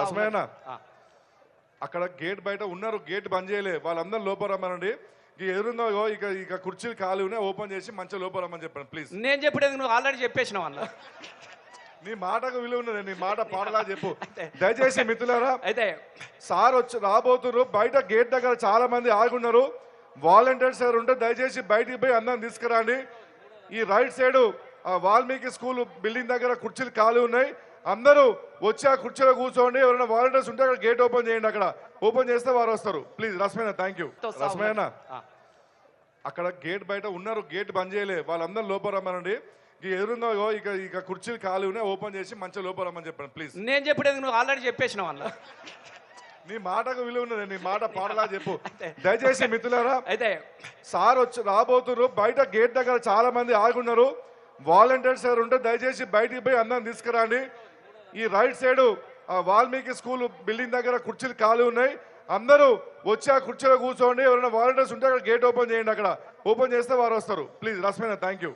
రసమేనా. అక్కడ గేట్ బయట ఉన్నారు గేట్ బంద్ చేయలే. వాళ్ళందరూ లోపల రమ్మనండి. ఎదురుందో ఇక ఇక కుర్చీలు ఖాళీ ఉన్నాయి ఓపెన్ చేసి మంచిగా లోపల రమ్మని చెప్పండి ప్లీజ్. నేను చెప్పేది నువ్వు ఆల్రెడీ చెప్పేసినావు అన్న. నీ మాటకు విలువ ఉన్నది నీ మాట పాడలా చెప్పు. దయచేసి మిత్రులారా అయితే. సార్ వచ్చి రాబోతున్నారు. బయట గేట్ దగ్గర చాలా మంది ఆగున్నారు. వాలంటీర్స్ సార్ ఉంటే దయచేసి బయటికి పోయి అందరం తీసుకురండి. ఈ right side Valmiki school building దగ్గర కుర్చీలు ఖాళీ ఉన్నాయి. అందరూ వచ్చి ఆ కుర్చీలో కూర్చోండి ఎవరైనా వాలంటీర్స్ ఉంటే అక్కడ గేట్ ఓపెన్ చేయండి అక్కడ ఓపెన్ చేస్తే వారు వస్తారు. ప్లీజ్ రసమేనా థ్యాంక్ యూ రసమేనా. అక్కడ గేట్ బయట ఉన్నారు గేట్ బంద్ చేయలే. వాళ్ళందరూ లోపల రమ్మనండి. ఎదురుందో ఇక ఇక కుర్చీలు ఖాళీ ఉన్నాయి ఓపెన్ చేసి మంచిగా లోపల రమ్మని చెప్పండి ప్లీజ్ నేను చెప్పేది నువ్వు ఆల్రెడీ చెప్పేసినావు అన్న. నీ మాటకు విలువ ఉన్నది నీ మాట పాడలా చెప్పు. దయచేసి మిత్రులారా అయితే. సార్ వచ్చి రాబోతున్నారు బయట గేట్ దగ్గర చాలా మంది ఆగున్నారు. వాలంటీర్స్ సార్ ఉంటే దయచేసి బయటికి పోయి అందరం తీసుకురండి. ఈ right side Valmiki school building దగ్గర కుర్చీలు ఖాళీ ఉన్నాయి. అందరూ వచ్చి ఆ కుర్చీలో కూర్చోండి. ఎవరైనా వాలంటీర్స్ ఉంటే అక్కడ గేట్ ఓపెన్ చేయండి అక్కడ. ఓపెన్ చేస్తే వారు వస్తారు. ప్లీజ్ రసమేనా థ్యాంక్ యూ